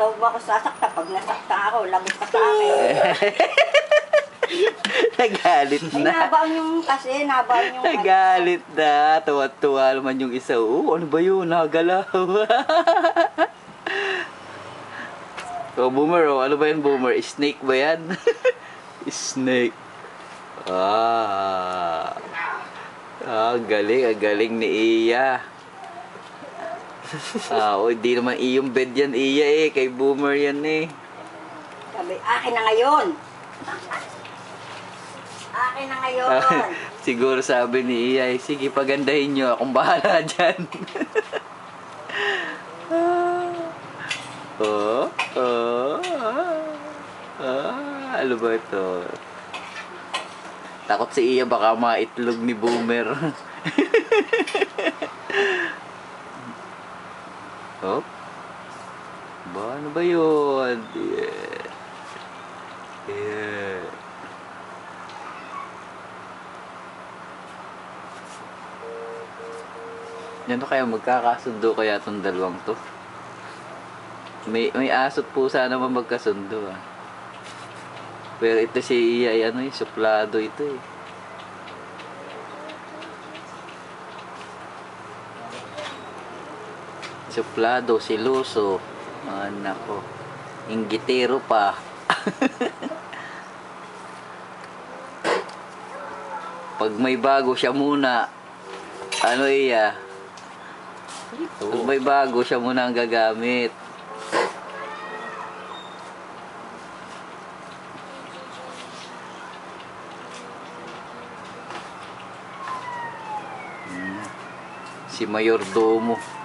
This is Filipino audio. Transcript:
daw ba ako sasakta? Pag nasakta ako, lagot ka sa akin. Nagalit Ay, na. nabaon yung kasi, nabaon yung... Nagalit na. Tuwa-tuwa naman yung isa. Oh, ano ba yun? Nagalaw. oh, boomer oh. Ano ba yan, boomer? Snake ba yan? Snake. Ah. Ah, galing. Ang galing ni Iya. Ah, oh, hindi naman iyong bed yan, Iya eh. Kay boomer yan eh. Sabi, akin na ngayon. Akin na ngayon. Siguro sabi ni Iya, eh, sige pagandahin nyo, akong bahala dyan. oh, oh, ah, ano ba ito? Takot si Iya baka maitlog ni Boomer. oh? Ba, ano ba yun? Yeah. Yeah. Ano kaya magkakasundo kaya tong dalawang to? May may asot po sana magkasundo ah. Pero ito si Iya, ay ano eh, suplado ito eh. Suplado, siluso. Anak ko. Inggitero pa. Pag may bago siya muna, ano iya? Pag may bago siya muna ang gagamit. Hmm. Si Mayordomo.